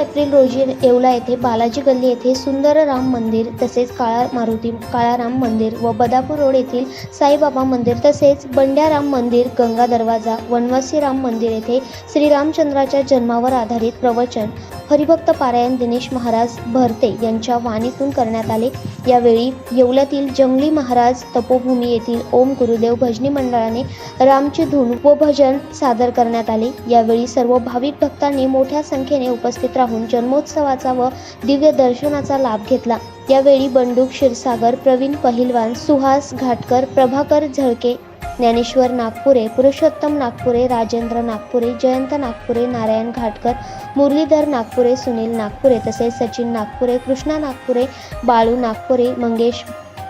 April रोजी येवला येथे बालाजी गल्ली येथे सुंदर राम मंदिर तसेच काळा मारुती काळाराम मंदिर व बदापूर रोड येथील साईबाबा मंदिर तसेच बंड्या राम मंदिर गंगा दरवाजा वनवासी राम मंदिर येथे श्रीरामचंद्राच्या जन्मावर आधारित प्रवचन. हरिभक्त पारायण दिनेश महाराज भरते यांच्या वाणीतून करण्यात आले. यावेळी येवल्यातील जंगली महाराज तपोभूमी येथील ओम गुरुदेव भजनी मंडळाने रामची धून व भजन सादर करण्यात आले. यावेळी सर्व भाविक भक्तांनी मोठ्या संख्येने उपस्थित राहून जन्मोत्सवाचा व दिव्य दर्शनाचा लाभ घेतला. यावेळी बंडू क्षीरसागर प्रवीण पहिलवान सुहास घाटकर प्रभाकर झळके ज्ञानेश्वर नागपुरे पुरुषोत्तम नागपुरे राजेंद्र नागपुरे जयंत नागपुरे नारायण घाटकर मुरलीधर नागपुरे सुनील नागपुरे तसेच सचिन नागपुरे कृष्णा नागपुरे बाळू नागपुरे मंगेश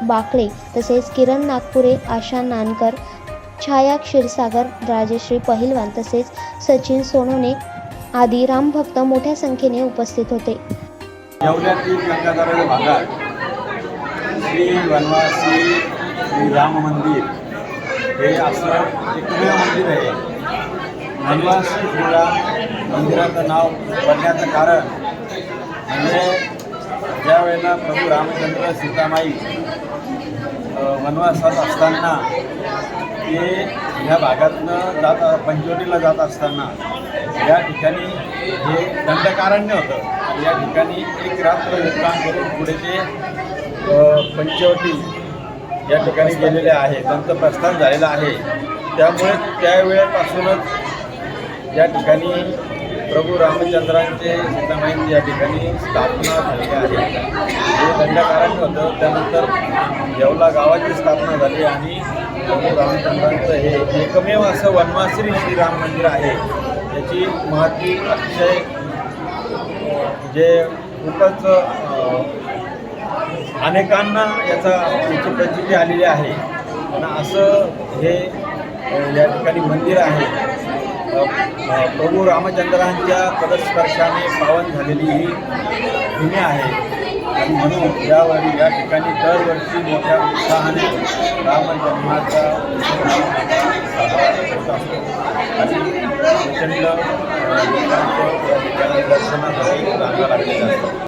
बाकळे तसेच किरण नागपुरे आशा नानकर छाया क्षीरसागर राजश्री पहिलवान तसेच सचिन सोनोने आदी रामभक्त मोठ्या संख्येने उपस्थित होते. भागात श्री वनवासी श्री राम मंदिर हे असं एकमेव मंदिर आहे. वनवासी श्रीराम मंदिराचं नाव पडण्याचं कारण म्हणजे ज्या वेळेला प्रभू रामचंद्र सीतामाई वनवासात असताना ते ह्या भागातनं जात पंचवटीला जात असताना या ठिकाणी हे दंडकारण्य होतं. या ठिकाणी एक रात्र मुक्काम करून पुढे ते पंचवटी या ठिकाणी गेलेले आहे. त्यांचं प्रस्थान झालेलं आहे. त्यामुळे त्यावेळेपासूनच या ठिकाणी प्रभू रामचंद्रांचे सीतामाईंची या ठिकाणी स्थापना झालेली आहे. हे दंडकारण्य होतं. त्यानंतर येवला गावाची स्थापना झाली आणि प्रभू रामचंद्रांचं हे एकमेव असं वनवासी श्रीराम मंदिर आहे. याची महती अतिशय जे खूपच अनेकांना याचा याची प्रचिती आलेली आहे. पण असं हे या ठिकाणी मंदिर आहे. प्रभू रामचंद्रांच्या पदस्पर्शाने पावन झालेली ही भूमी आहे. आणि म्हणून यावेळी या ठिकाणी दरवर्षी मोठ्या उत्साहाने रामजन्माचा होत असतो. आणि प्रचंड लोकांचं ठिकाणी दर्शनासाठी रांगा लागलेल्या असतात.